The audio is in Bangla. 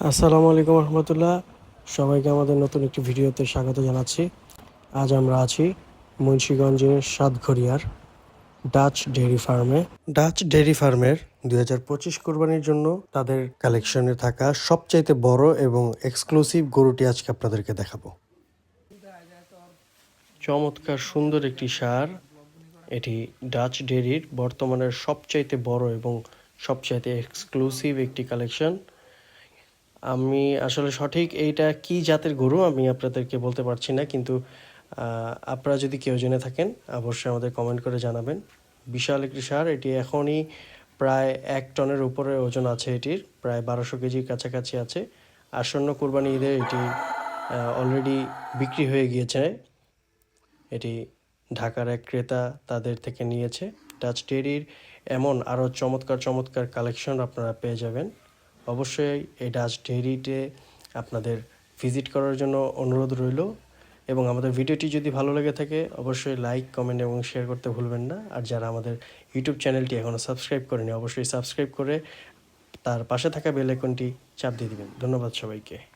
আসসালামু আলাইকুম রহমতুল্লাহ। সবাইকে আমাদের নতুন একটি ভিডিওতে স্বাগত জানাচ্ছি। আজ আমরা আছি মুন্সীগঞ্জের সাতঘরিয়ার ডাচ ডেয়ারি ফার্মে। ডাচ ডেয়ারি ফার্মের দুই হাজার পঁচিশ কোরবানির জন্য তাদের কালেকশনে থাকা সবচাইতে বড় এবং এক্সক্লুসিভ গরুটি আজকে আপনাদেরকে দেখাবো। চমৎকার সুন্দর একটি সার। এটি ডাচ ডেয়ারির বর্তমানের সবচাইতে বড় এবং সবচাইতে এক্সক্লুসিভ একটি কালেকশন। আমি আসলে সঠিক এইটা কি জাতের গরু আমি আপনাদেরকে বলতে পারছি না, কিন্তু আপনারা যদি কেউ জেনে থাকেন, অবশ্যই আমাদের কমেন্ট করে জানাবেন। বিশাল একটি সার, এটি এখনই প্রায় এক টনের উপরে ওজন আছে এটির, প্রায় বারোশো কেজির কাছাকাছি আছে। আসন্ন কোরবানি ঈদে এটি অলরেডি বিক্রি হয়ে গিয়েছে। এটি ঢাকার এক ক্রেতা তাদের থেকে নিয়েছে। টাচ ডেয়ারির এমন আরও চমৎকার চমৎকার কালেকশন আপনারা পেয়ে যাবেন। অবশ্যই এই ডাচ ডেরিতে আপনাদের ভিজিট করার জন্য অনুরোধ রইল এবং আমাদের ভিডিওটি যদি ভালো লেগে থাকে, অবশ্যই লাইক কমেন্ট এবং শেয়ার করতে ভুলবেন না। আর যারা আমাদের ইউটিউব চ্যানেলটি এখনও সাবস্ক্রাইব করেনি, অবশ্যই সাবস্ক্রাইব করে তার পাশে থাকা বেল আইকনটি চাপ দিয়ে দিবেন। ধন্যবাদ সবাইকে।